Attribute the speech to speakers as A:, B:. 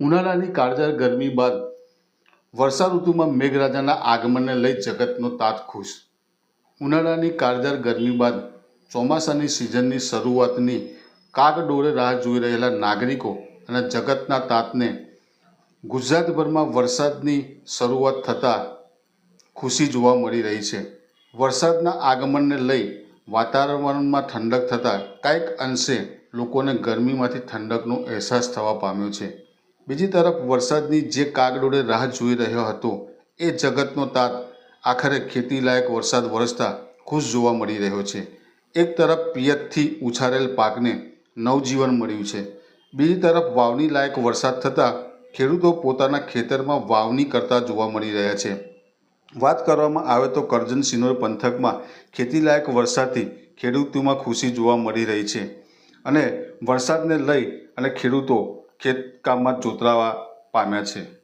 A: ઉનાળાની કાળજાળ ગરમી બાદ વર્ષા ઋતુમાં મેઘરાજાના આગમનને લઈ જગતનો તાત ખુશ. ઉનાળાની કાળજાળ ગરમી બાદ ચોમાસાની સિઝનની શરૂઆતની કાગડોળે રાહ જોઈ રહેલા નાગરિકો અને જગતના તાતને ગુજરાતભરમાં વરસાદની શરૂઆત થતાં ખુશી જોવા મળી રહી છે. વરસાદના આગમનને લઈ વાતાવરણમાં ઠંડક થતાં કાંઈક અંશે લોકોને ગરમીમાંથી ઠંડકનો અહેસાસ થવા પામ્યો છે. બીજી તરફ વરસાદની જે કાગડોળે રાહ જોઈ રહ્યો હતો, એ જગતનો તાત આખરે ખેતીલાયક વરસાદ વરસતા ખુશ જોવા મળી રહ્યો છે. એક તરફ પિયતથી ઉછારેલ પાકને નવજીવન મળ્યું છે. બીજી તરફ વાવણી લાયક વરસાદ થતાં ખેડૂતો પોતાના ખેતરમાં વાવણી કરતા જોવા મળી રહ્યા છે. વાત કરવામાં આવે તો કરજણ સિનોર પંથકમાં ખેતીલાયક વરસાદથી ખેડૂતોમાં ખુશી જોવા મળી રહી છે અને વરસાદને લઈ અને ખેડૂતો ખેતકામમાં જોતરાવા પામ્યા છે.